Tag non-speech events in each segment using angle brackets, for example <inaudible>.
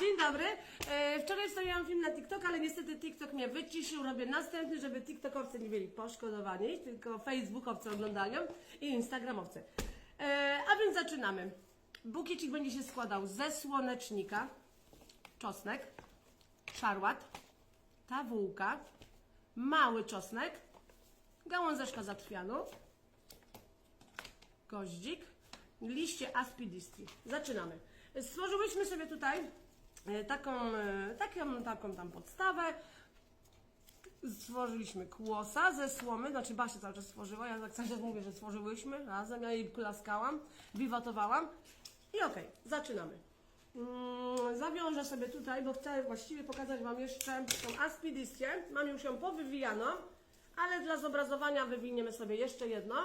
Dzień dobry. E, wczoraj wstawiłam film na TikTok, ale niestety TikTok mnie wyciszył. Robię następny, żeby TikTokowcy nie byli poszkodowani, tylko Facebookowcy oglądają i Instagramowcy. E, a więc zaczynamy. Bukiecik będzie się składał ze słonecznika, czosnek, szarłat, tawółka, mały czosnek, gałązeczka zatrwianu, goździk, liście aspidistri. Zaczynamy. Stworzyłyśmy sobie tutaj e, taką, e, taką, taką tam podstawę. Stworzyliśmy kłosa ze słomy, znaczy Basia cały czas stworzyła, ja tak cały czas mówię, że stworzyłyśmy razem, ja jej klaskałam, wiwatowałam. I okej, zaczynamy. Mm, zawiążę sobie tutaj, bo chcę właściwie pokazać Wam jeszcze tą aspidistię. Mam już ją powywijaną, ale dla zobrazowania wywiniemy sobie jeszcze jedną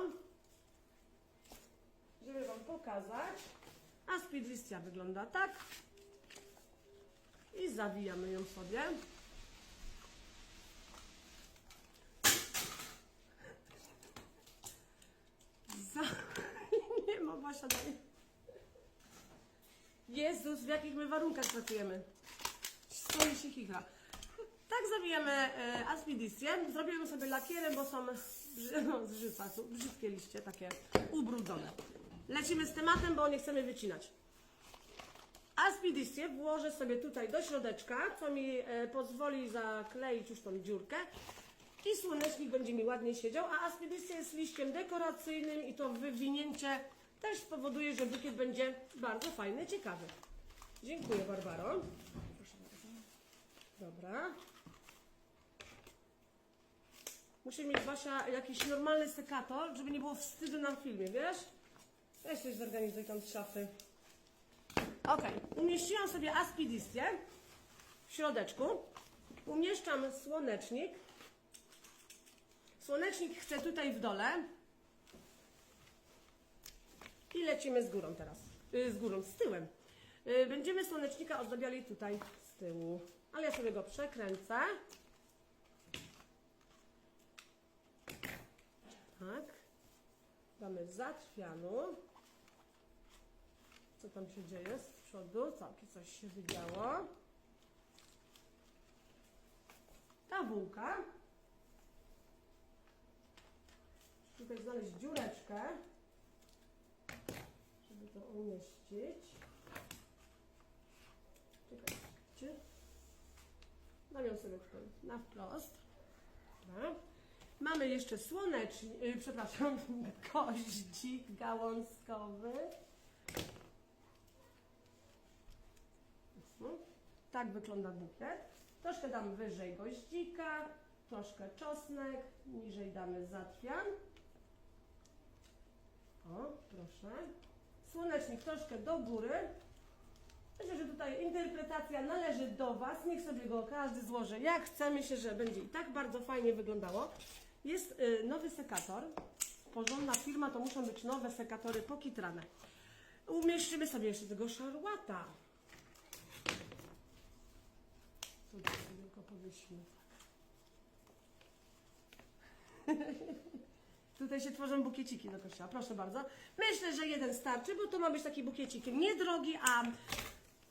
żeby Wam pokazać. Aspidistia wygląda tak. I zawijamy ją sobie. Za... <laughs> Nie ma dalej. Jezus, w jakich my warunkach pracujemy. Stoi się chicha. Tak zawijamy e, aspidisję. Zrobimy sobie lakierem, bo są <laughs> no, z brzydkie liście, takie ubrudzone. Lecimy z tematem, bo nie chcemy wycinać. Aspidisję włożę sobie tutaj do środeczka, co mi e, pozwoli zakleić już tą dziurkę. I słonecznik będzie mi ładnie siedział, a aspidisja jest liściem dekoracyjnym i to wywinięcie też spowoduje, że bukiet będzie bardzo fajny, ciekawy. Dziękuję Barbaro. Proszę bardzo. Dobra. Muszę mieć Basia jakiś normalny sekator, żeby nie było wstydu na filmie, wiesz? Weź coś zorganizuj tam z szafy. Ok, umieściłam sobie aspidistię w środeczku. Umieszczam słonecznik. Słonecznik chcę tutaj w dole. I lecimy z górą teraz. Y, z górą, z tyłem. Y, będziemy słonecznika ozdabiali tutaj z tyłu. Ale ja sobie go przekręcę. Tak. Damy zatrwianu. Co tam się dzieje z przodu? Całkiem coś się wydziało. Ta bułka. Tutaj znaleźć dziureczkę, żeby to umieścić. Czekajcie. Dam ją sobie tutaj na wprost. Dobra. Mamy jeszcze słonecznik, yy, przepraszam, <laughs> koździk gałązkowy. Tak wygląda bukiet. Troszkę damy wyżej goździka, troszkę czosnek, niżej damy zatrwian. O, proszę. Słonecznik troszkę do góry. Myślę, że tutaj interpretacja należy do Was. Niech sobie go każdy złoży jak chce. Myślę, że będzie i tak bardzo fajnie wyglądało. Jest y, nowy sekator. Porządna firma to muszą być nowe sekatory pokitrane. Umieścimy sobie jeszcze tego szarłata. Tutaj <laughs> Tutaj się tworzą bukieciki do kościoła. Proszę bardzo. Myślę, że jeden starczy, bo to ma być taki bukiecik niedrogi, a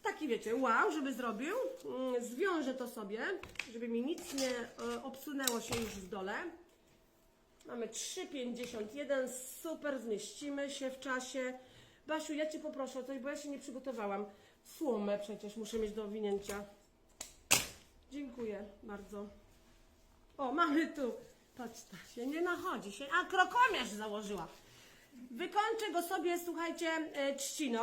taki wiecie, wow, żeby zrobił. Mm, Zwiążę to sobie, żeby mi nic nie e, obsunęło się już w dole. Mamy 3,51, super, zmieścimy się w czasie. Basiu, ja Cię poproszę o coś, bo ja się nie przygotowałam. Słomę przecież muszę mieć do owinięcia. Dziękuję bardzo. O, mamy tu. Patrz, ta się nie nachodzi się. A krokomierz założyła. Wykończę go sobie, słuchajcie, e, trzciną.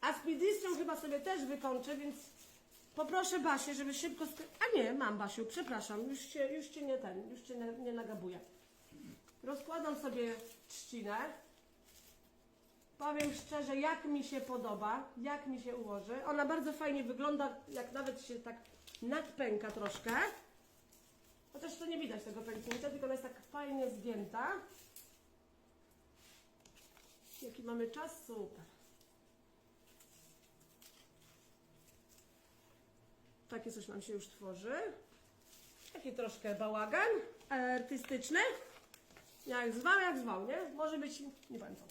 A spidystrą chyba sobie też wykończę, więc poproszę Basię, żeby szybko... A nie, mam Basiu, przepraszam, już cię, już cię nie ten, już cię nie, nie nagabuję. Rozkładam sobie trzcinę. Powiem szczerze, jak mi się podoba, jak mi się ułoży. Ona bardzo fajnie wygląda, jak nawet się tak nadpęka troszkę. Chociaż to nie widać tego pęknięcia, tylko ona jest tak fajnie zgięta. Jaki mamy czas? Super. Takie coś nam się już tworzy. Taki troszkę bałagan artystyczny. Jak zwał, jak zwał, nie? Może być, nie pamiętam.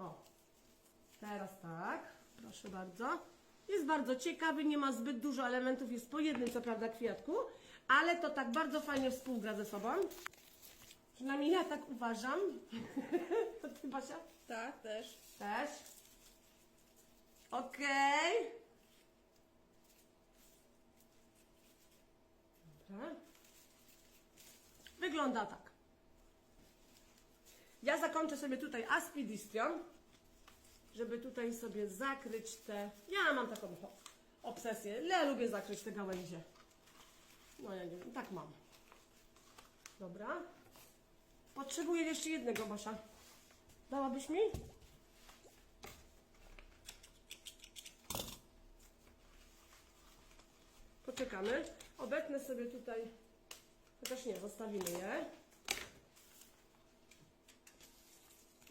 O. Teraz tak, proszę bardzo. Jest bardzo ciekawy, nie ma zbyt dużo elementów, jest po jednym co prawda kwiatku, ale to tak bardzo fajnie współgra ze sobą. Przynajmniej ja tak uważam. <laughs> to ty, Basia? Tak, też. Też. Okej. Dobra. Wygląda tak. Ja zakończę sobie tutaj aspidistrią, żeby tutaj sobie zakryć te... Ja mam taką obsesję. Ja lubię zakryć te gałęzie. No ja nie wiem, tak mam. Dobra. Potrzebuję jeszcze jednego, Basia. Dałabyś mi? Poczekamy. Obetnę sobie tutaj, chociaż nie, zostawimy je.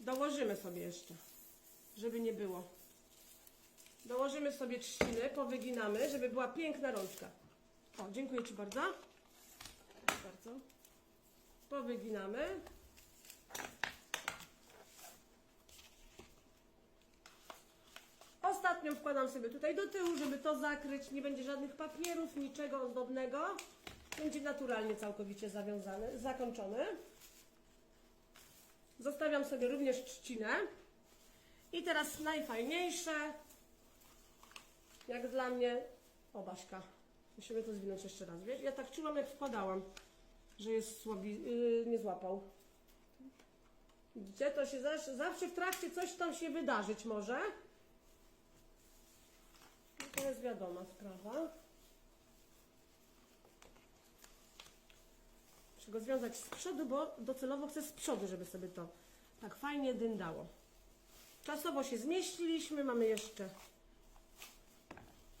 Dołożymy sobie jeszcze, żeby nie było. Dołożymy sobie trzciny, powyginamy, żeby była piękna rączka. O, dziękuję Ci bardzo. Bardzo. Powyginamy. Ostatnią wkładam sobie tutaj do tyłu, żeby to zakryć. Nie będzie żadnych papierów, niczego ozdobnego. Będzie naturalnie całkowicie zawiązany, zakończony. Zostawiam sobie również trzcinę. I teraz najfajniejsze, jak dla mnie, o Baśka, musimy to zwinąć jeszcze raz, wiesz? Ja tak czułam, jak wkładałam że jest słabi, yy, nie złapał. Widzicie, to się zawsze, zawsze w trakcie coś tam się wydarzyć może. No To jest wiadoma sprawa. Go związać z przodu, bo docelowo chcę z przodu, żeby sobie to tak fajnie dyndało. Czasowo się zmieściliśmy, mamy jeszcze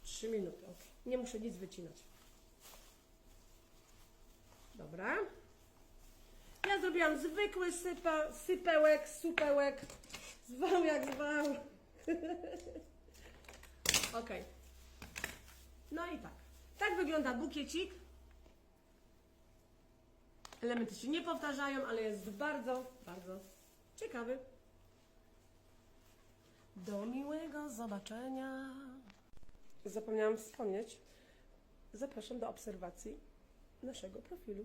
3 minuty. ok. Nie muszę nic wycinać. Dobra. Ja zrobiłam zwykły sypa, sypełek, supełek. Zwał jak zwał. <laughs> ok. No i tak. Tak wygląda bukiecik. Elementy się nie powtarzają, ale jest bardzo, bardzo ciekawy. Do miłego zobaczenia. Zapomniałam wspomnieć. Zapraszam do obserwacji naszego profilu.